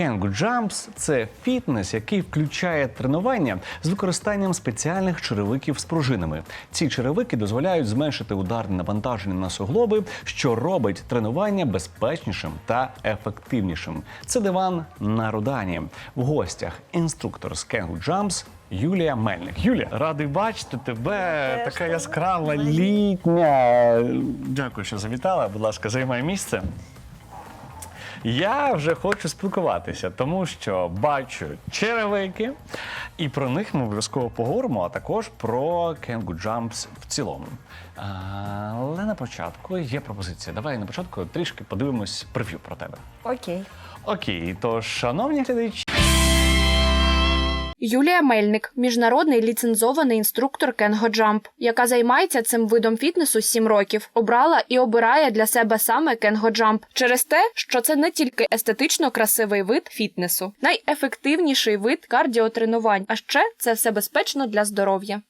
Kangoo Jumps – це фітнес, який включає тренування з використанням спеціальних черевиків з пружинами. Ці черевики дозволяють зменшити ударне навантаження на суглоби, що робить тренування безпечнішим та ефективнішим. Це диван на Рудані. В гостях інструктор з Kangoo Jumps Юлія Мельник. Юлія, радий бачити тебе. Така яскрава літня. Дякую, що завітала. Будь ласка, займай місце. Я вже хочу спілкуватися, тому що бачу черевики, і про них ми обов'язково поговоримо, а також про Kangoo Jumps в цілому. Але на початку є пропозиція. Давай на початку трішки подивимось прев'ю про тебе. Окей. Окей, тож, шановні глядачі, Юлія Мельник, міжнародний ліцензований інструктор Кенго Джамп, яка займається цим видом фітнесу 7 років, обрала і обирає для себе саме Кенго Джамп через те, що це не тільки естетично красивий вид фітнесу, найефективніший вид кардіотренувань, а ще це все безпечно для здоров'я.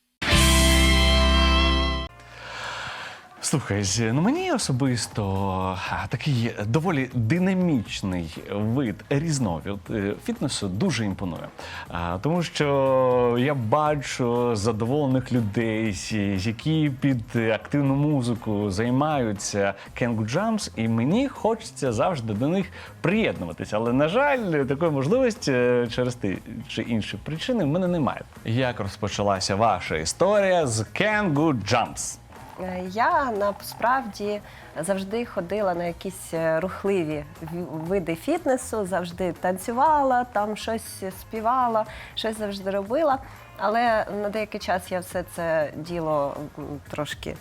Слухай, ну мені особисто такий доволі динамічний вид різновид е, фітнесу дуже імпонує. Тому що я бачу задоволених людей, які під активну музику займаються Kangoo Jumps, і мені хочеться завжди до них приєднуватися. Але, на жаль, такої можливості е, через ті чи інші причини в мене немає. Як розпочалася ваша історія з Kangoo Jumps? Е, Я насправді завжди ходила на якісь е, рухливі види фітнесу, завжди танцювала, там щось співала, щось завжди робила. Але на деякий час я все це діло трошки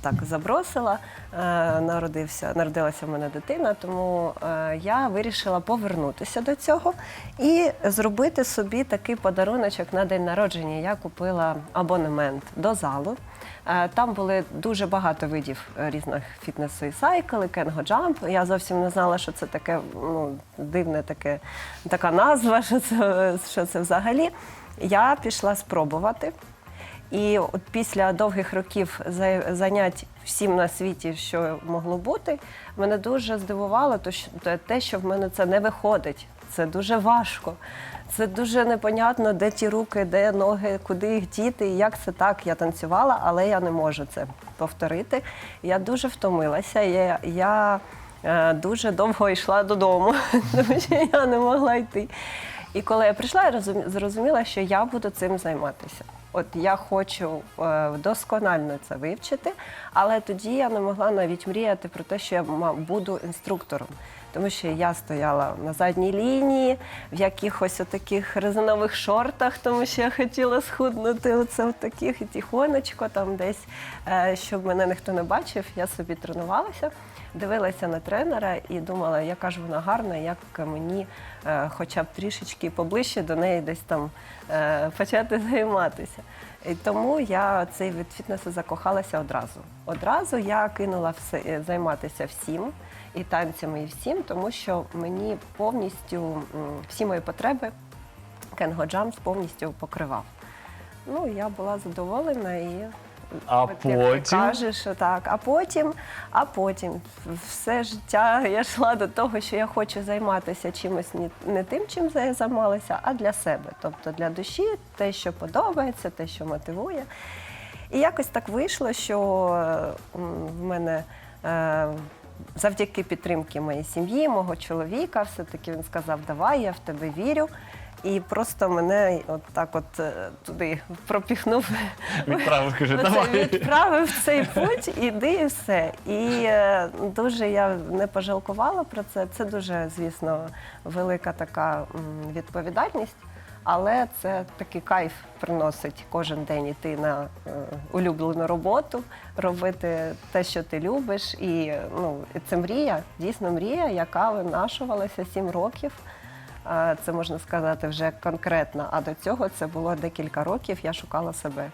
так забросила. Е, Народився, народилася в мене дитина, тому е, я вирішила повернутися до цього і зробити собі такий подаруночок на день народження. Я купила абонемент до залу. Е, Там були дуже багато видів різних фітнесу і сайкли, кенго джамп. Я зовсім не знала, що це таке ну, дивне таке, така назва, що це, що це взагалі. Я пішла спробувати. І от після довгих років занять всім на світі, що могло бути, мене дуже здивувало те- що в мене це не виходить. Це дуже важко. Це дуже непонятно, де ті руки, де ноги, куди їх діти, як це так. Я танцювала, але я не можу це повторити. Я дуже втомилася. Я, я е, дуже довго йшла додому, тому що я не могла йти. І коли я прийшла, я розумі- зрозуміла, що я буду цим займатися. От я хочу е, досконально це вивчити, але тоді я не могла навіть мріяти про те, що я ма- буду інструктором. Тому що я стояла на задній лінії, в якихось таких резинових шортах, тому що я хотіла схуднути оце в таких і тихонечко, там десь, е, щоб мене ніхто не бачив, я собі тренувалася, дивилася на тренера і думала, яка ж вона гарна, як мені е, хоча б трішечки поближче до неї десь там е, почати займатися. І тому я цей від фітнесу закохалася одразу. Одразу я кинула все займатися всім і танцями, і всім, тому що мені повністю всі мої потреби Кенго Джамс повністю покривав. Ну, я була задоволена і А от потім? кажеш, так. А потім, а потім все життя я йшла до того, що я хочу займатися чимось не, тим, чим я займалася, а для себе. Тобто для душі, те, що подобається, те, що мотивує. І якось так вийшло, що в мене е, завдяки підтримки моєї сім'ї, мого чоловіка, все-таки він сказав, давай, я в тебе вірю. І просто мене от так от е, туди пропіхнув. Відправив, каже, давай. відправив цей путь, іди і все. І е, дуже я не пожалкувала про це. Це дуже, звісно, велика така відповідальність. Але це такий кайф приносить кожен день іти на е, улюблену роботу, робити те, що ти любиш. І ну, це мрія, дійсно мрія, яка винашувалася сім років. Е, Це можна сказати вже конкретно. А до цього це було декілька років. Я шукала себе.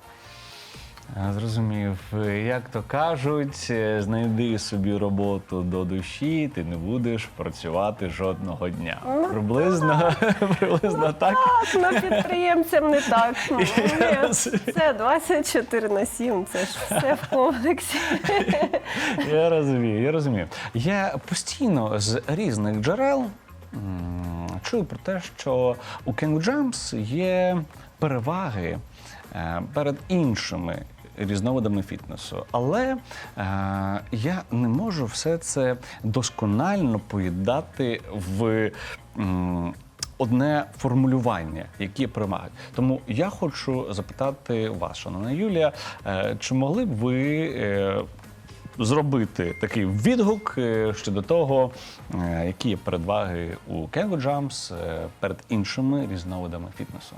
Зрозумів. Як то кажуть, знайди собі роботу до душі, ти не будеш працювати жодного дня. Ну, Приблизно, приблизно так. Так, на підприємцям не так. Ні, розумію. Це 24 на 7, це ж все в комплексі. Я розумію, я розумію. Я постійно з різних джерел чую про те, що у King Jumps є переваги е, перед іншими різновидами фітнесу. Але е, я не можу все це досконально поєднати в. м, Одне формулювання, які перемагають. Тому я хочу запитати вас, шановна Юлія, е, чи могли б ви е, зробити такий відгук е, щодо того, які є передваги у Kengo Jumps перед іншими різновидами фітнесу.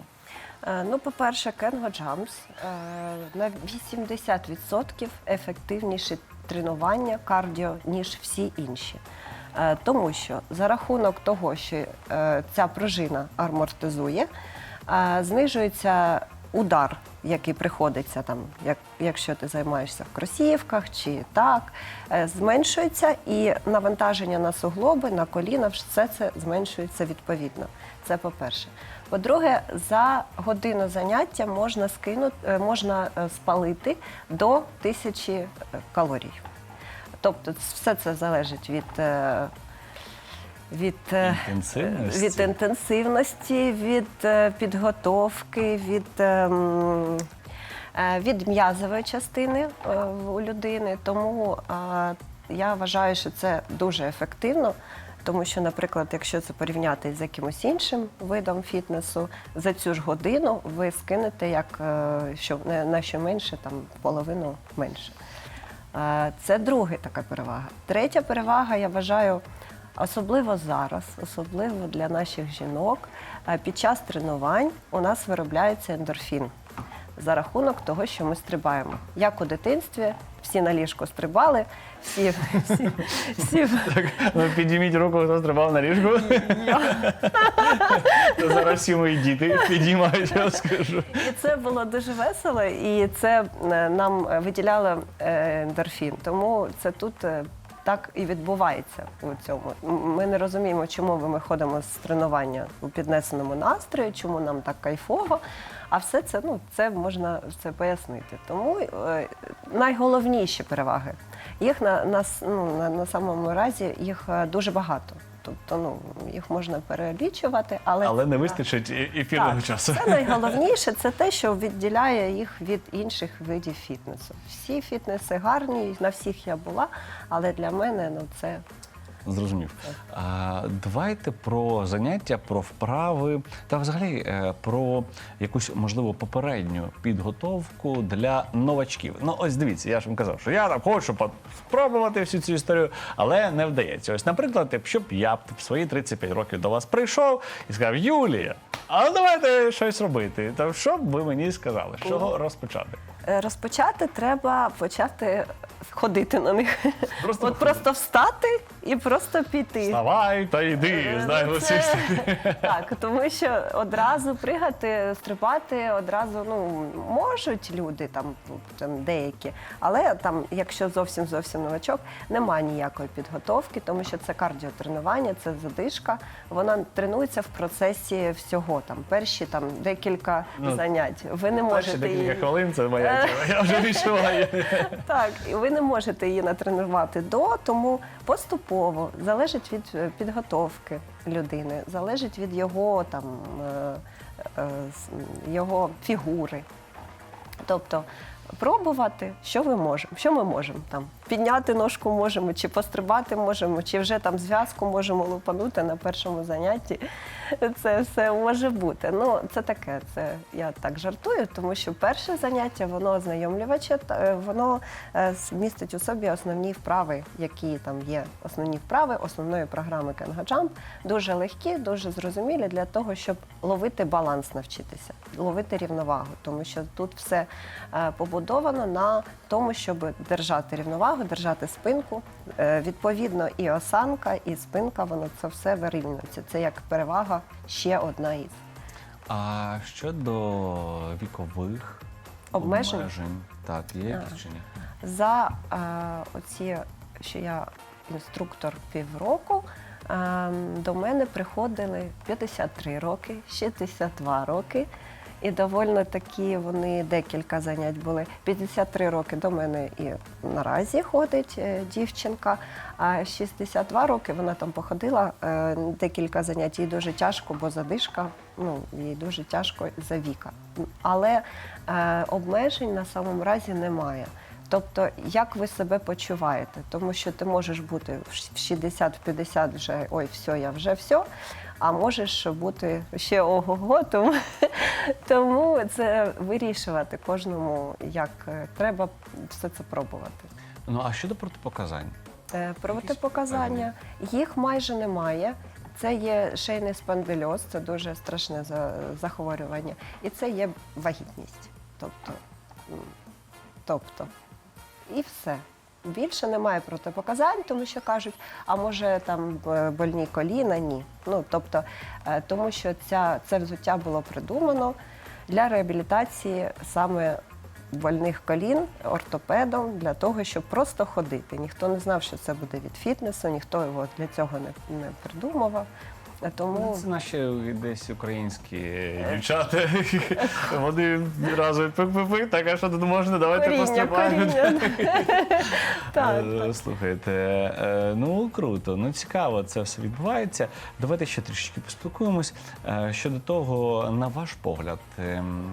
Е, Ну, по-перше, Кенго Джамс на 80% ефективніше тренування кардіо, ніж всі інші. Е, Тому що за рахунок того, що е, ця пружина амортизує, знижується удар, який приходиться там, як, якщо ти займаєшся в кросівках чи так, зменшується і навантаження на суглоби, на коліна, все це зменшується відповідно. Це по-перше. По-друге, за годину заняття можна скинути, е, можна е, спалити до тисячі е, калорій. Тобто все це залежить від. Від, Інтенсивності. від інтенсивності, від підготовки, від, е, м, е, від м'язової частини у людини. Тому я вважаю, що це дуже ефективно. Тому що, наприклад, якщо це порівняти з якимось іншим видом фітнесу, за цю ж годину ви скинете як е, що на що менше, там половину менше. Е, Це друга така перевага. Третя перевага, я вважаю, особливо зараз, особливо для наших жінок, е, під час тренувань у нас виробляється ендорфін за рахунок того, що ми стрибаємо. Як у дитинстві, всі на ліжку стрибали, всі, всі, всі Ну, підійміть руку, хто стрибав на ліжку. Зараз всі мої діти підіймають, я скажу. І це було дуже весело, і це е, нам виділяло е, ендорфін. Тому це тут е, так і відбувається у цьому. Ми не розуміємо, чому ми ходимо з тренування у піднесеному настрої, чому нам так кайфово. А все це ну це можна це пояснити. Тому е, найголовніші переваги. Їх на, на, ну, на, на самому разі їх е, дуже багато. Тобто, ну їх можна перелічувати, але Але не вистачить ефірного так, часу. Це найголовніше, це те, що відділяє їх від інших видів фітнесу. Всі фітнеси гарні, на всіх я була, але для мене ну це Зрозумів. А, давайте про заняття, про вправи та взагалі е, про якусь можливо попередню підготовку для новачків. Ну, ось дивіться, я ж вам казав, що я там хочу спробувати всю цю історію, але не вдається. Ось, наприклад, якщо б я в свої 35 років до вас прийшов і сказав, Юлія, а давайте щось робити. То що б ви мені сказали? З чого розпочати? Е, розпочати треба почати ходити на них. Просто От просто встати і просто піти. Вставай та йди, Е, знаємо це- всі. Так, тому що одразу пригати, стрибати одразу ну можуть люди там, ну, там деякі, але там, якщо зовсім зовсім новачок, немає ніякої підготовки, тому що це кардіотренування, це задишка. Вона тренується в процесі всього. Там перші там декілька Ну, занять. Ви не Перші можете декілька її хвилин це моя тема. Я вже відчуваю. так, і ви не можете її натренувати до, тому поступово залежить від е, підготовки людини, залежить від його там е, е, с- його фігури. Тобто пробувати, що ви можемо, що ми можемо там. Підняти ножку можемо, чи пострибати можемо, чи вже там зв'язку можемо лупанути на першому занятті. Це все може бути. Ну, це таке, це я так жартую, тому що перше заняття, воно ознайомлюваче, воно е, містить у собі основні вправи, які там є основні вправи основної програми Kenga Дуже легкі, дуже зрозумілі для того, щоб ловити баланс, навчитися, ловити рівновагу, тому що тут все е, побудовано на тому, щоб держати рівновагу, держати спинку. Е, Відповідно, і осанка, і спинка, воно це все вирівнюється. Це як перевага ще одна із. А щодо вікових Обмежень? так, є якісь чи ні? За е, оці, що я інструктор півроку, е, до мене приходили 53 роки, 62 роки. І доволі такі вони декілька занять були. 53 роки до мене і наразі ходить е, дівчинка, а 62 роки вона там походила е, декілька занять. Їй дуже тяжко, бо задишка, ну, їй дуже тяжко за віка. Але е, обмежень на самому разі немає. Тобто, як ви себе почуваєте? Тому що ти можеш бути в 60-50 вже ой, все, я вже все, а можеш бути ще ого-го, тому, тому це вирішувати кожному, як е, треба все це пробувати. Ну а щодо протипоказань? Е, Протипоказання їх майже немає. Це є шейний спондильоз, це дуже страшне за- захворювання, і це є вагітність. Тобто, м, тобто, і все. Більше немає протипоказань, тому що кажуть, а може там больні коліна? Ні. Ну тобто, е, тому що ця, це взуття було придумано для реабілітації саме больних колін ортопедом для того, щоб просто ходити. Ніхто не знав, що це буде від фітнесу, ніхто його для цього не, не придумував. Тому Це наші десь українські дівчата. Вони разу пик-пик-пик, так, а що тут можна? Давайте коріння. Так, Е, Слухайте, е, ну круто, ну цікаво, це все відбувається. Давайте ще трішечки поспілкуємось Е, щодо того, на ваш погляд, ем,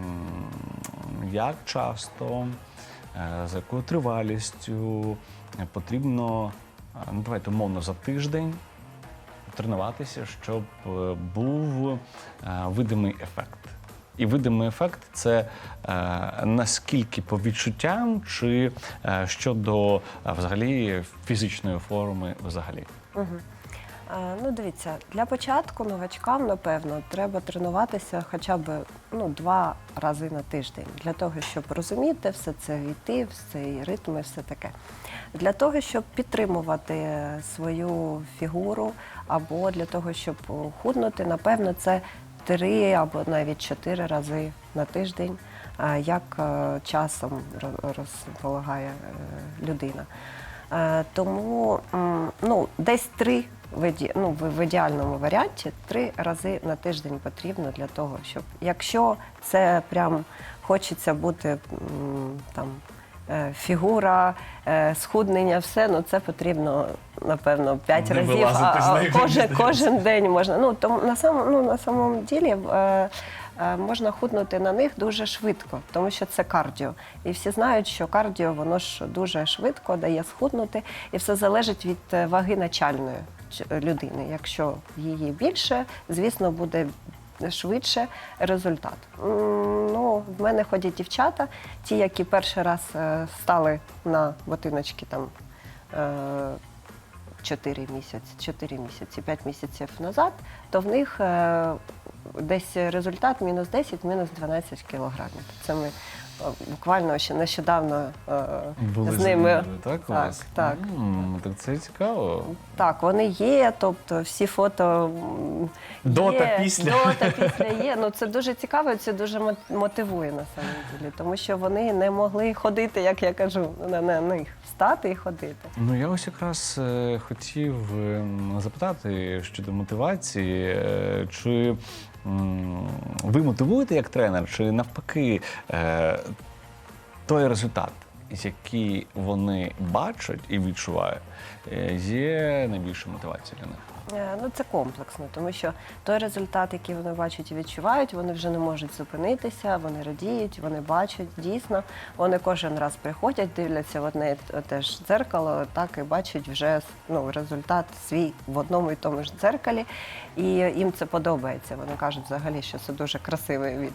як часто, е, за якою тривалістю потрібно, е, ну давайте умовно за тиждень тренуватися, щоб е, був е, видимий ефект. І видимий ефект це е, наскільки по відчуттям, чи щодо взагалі фізичної форми взагалі. Мгм. Е, Ну, дивіться, для початку новачкам, напевно, треба тренуватися хоча б ну, два рази на тиждень для того, щоб розуміти все це війти, в цей ритм і все таке. Для того, щоб підтримувати свою фігуру, або для того, щоб худнути, напевно, це три або навіть чотири рази на тиждень, е, як е, часом розполагає людина. Е, Тому ну, десь три в, ну, в ідеальному варіанті три рази на тиждень потрібно для того, щоб якщо це прям хочеться бути там. е, Фігура, е, схуднення, все, ну це потрібно, напевно, п'ять разів. а- а кожен, кожен день можна. Ну, тому на самому, ну, на самому ділі можна худнути на них дуже швидко, тому що це кардіо. І всі знають, що кардіо воно ж дуже швидко дає схуднути, і все залежить від е, ваги начальної людини. Якщо її більше, звісно, буде швидше результат. Ну, в мене ходять дівчата, ті, які перший раз е, стали на ботиночки там. Е, 4 місяці, 4 місяці, 5 місяців назад, то в них е, десь результат мінус 10, мінус 12 кілограмів. Це ми буквально ще нещодавно е, Були з ними. так, у так, вас? так. М, так це цікаво. Так, вони є, тобто всі фото м, До є, та після. До та після є. Ну це дуже цікаво, це дуже мо- мотивує на самом ділі, тому що вони не могли ходити, як я кажу, на, на них встати і ходити. Ну я ось якраз е, хотів ем, запитати щодо мотивації, е, чи ви мотивуєте як тренер, чи навпаки е, той результат, який вони бачать і відчувають, е, є найбільшою мотивацією для них. Е, Ну, це комплексно, тому що той результат, який вони бачать і відчувають, вони вже не можуть зупинитися, вони радіють, вони бачать дійсно. Вони кожен раз приходять, дивляться в одне і те ж дзеркало, так і бачать вже ну, результат свій в одному і тому ж дзеркалі. І їм це подобається. Вони кажуть взагалі, що це дуже красивий від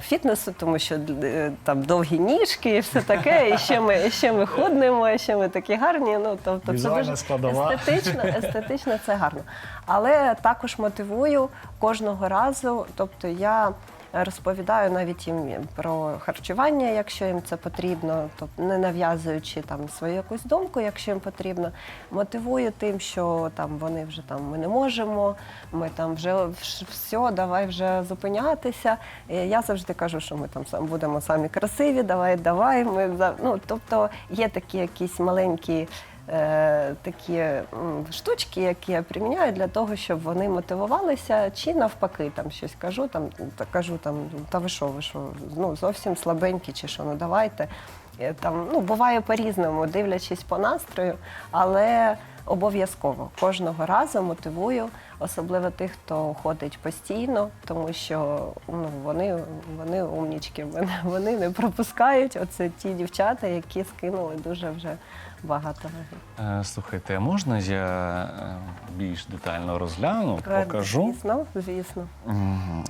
фітнесу, тому що е, там довгі ніжки і все таке. І ще ми, і ще ми худнемо, і ще ми такі гарні. Ну, тобто, це дуже складова. естетично, естетично це гарно. Але також мотивую кожного разу. Тобто я розповідаю навіть їм про харчування, якщо їм це потрібно, тобто не нав'язуючи там свою якусь думку, якщо їм потрібно. Мотивую тим, що там вони вже там ми не можемо, ми там вже все, давай вже зупинятися. Я завжди кажу, що ми там будемо самі красиві, давай, давай. Ми ну, тобто є такі якісь маленькі такі штучки, які я приміняю для того, щоб вони мотивувалися, чи навпаки там щось кажу, там та кажу там, та ви що, ви що, ну зовсім слабенькі, чи що, ну давайте. Е, Там ну буває по-різному, дивлячись по настрою, але обов'язково кожного разу мотивую, особливо тих, хто ходить постійно, тому що ну вони, вони умнічки, вони не пропускають. Оце ті дівчата, які скинули дуже вже багато. Е, Слухайте, а можна я е, більш детально розгляну, Е, покажу? Звісно, звісно.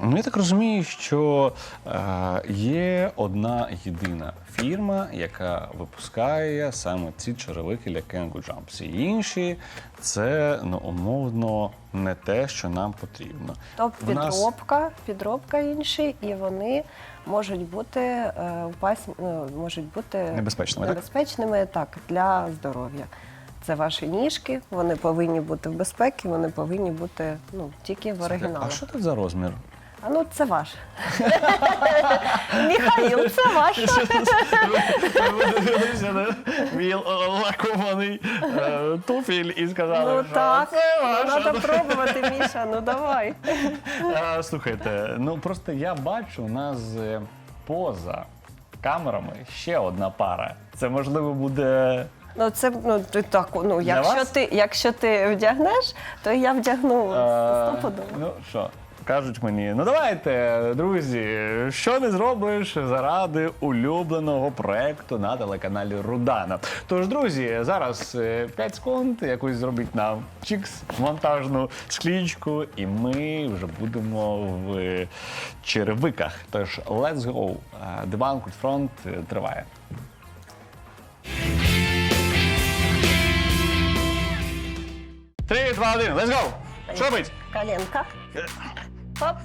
Ну, я так розумію, що е, є одна єдина фірма, яка випускає саме ці черевики для Kangoo Jump. Всі інші це ну, умовно не те, що нам потрібно. Тобто В нас- підробка, підробка інші, і вони можуть бути е, опасні, ну, можуть бути Небезпечними, так? небезпечними так, для здоров'я. Це ваші ніжки, вони повинні бути в безпеці, вони повинні бути ну, тільки в оригіналі. А що тут за розмір? А ну це ваш. Міхаїл, це ваш. Мій лакований е, туфель і сказали, Ну так, треба пробувати, Міша, ну давай. Е, Слухайте, ну просто я бачу у нас е, поза камерами ще одна пара. Це можливо буде. Ну це ну ти так. Ну якщо вас? ти, якщо ти вдягнеш, то я вдягну е, стопудово. Ну що, кажуть мені, ну давайте, друзі, що не зробиш заради улюбленого проекту на телеканалі Рудана. Тож, друзі, зараз 5 секунд, якось зробіть нам чікс, монтажну склічку, і ми вже будемо в черевиках. Тож, let's go. Е, Диван Кутфронт е, триває. Три, два, один, let's go! Що робить? Коленка. Хоп,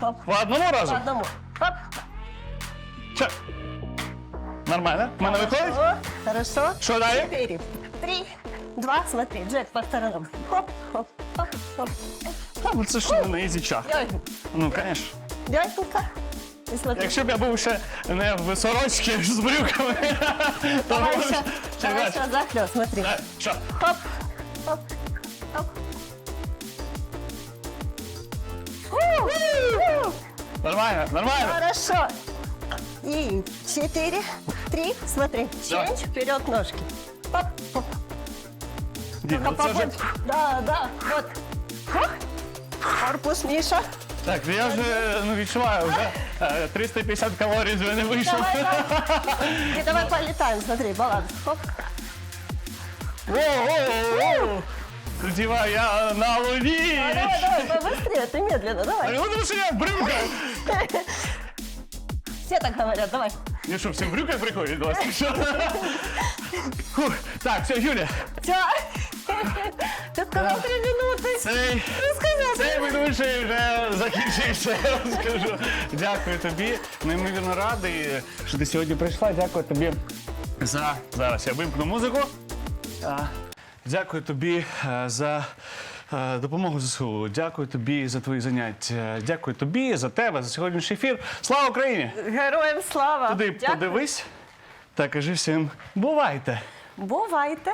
хоп. По одному разу? По одному. Хоп. Що? Нормально? В мене виходить? Хорошо. Що далі? Четыре, три, два, смотри, Джек по сторонам. Хоп, хоп, хоп, хоп. А, ну це ж не на. Легенько, Ну, звісно. смотри. Якщо б я був ще не в сорочці з брюками, то Давай еще, давай Чекай. еще захлёст, смотри. Е, Що? Хоп, хоп. Нормально, нормально. Хорошо. И четыре, три, смотри, Давай. ченч, вперед ножки. Хоп, хоп. Ні, ну Только це вже... побольше. Да, да, вот. Хоп. Корпус, Миша. Так, я вже ну, відчуваю, вже е, 350 калорій з мене вийшло. Давай, давай. И давай полетаем, смотри, баланс. Хоп. Воу-воу-воу! Діва, я на луні! А, Давай, давай, побыстрее, ты медленно, А давай. ну тому що я в брюках! Все так говорят, давай. Я що, всі в брюках приходять до вас? Що? Фух, Так, все, Юля, Все. Ты сказал три минуты. цей, цей ведучий вже закінчився, я вам скажу. Дякую тобі. Неймовірно радий, що ти сьогодні прийшла. Дякую тобі за. Зараз я вимкну музику. А, Дякую тобі е, за е, допомогу ЗСУ. Дякую тобі за твої заняття. Дякую тобі за тебе, за сьогоднішній ефір. Слава Україні! Героям слава. Туди Дякую. подивись та кажи всім бувайте! Бувайте.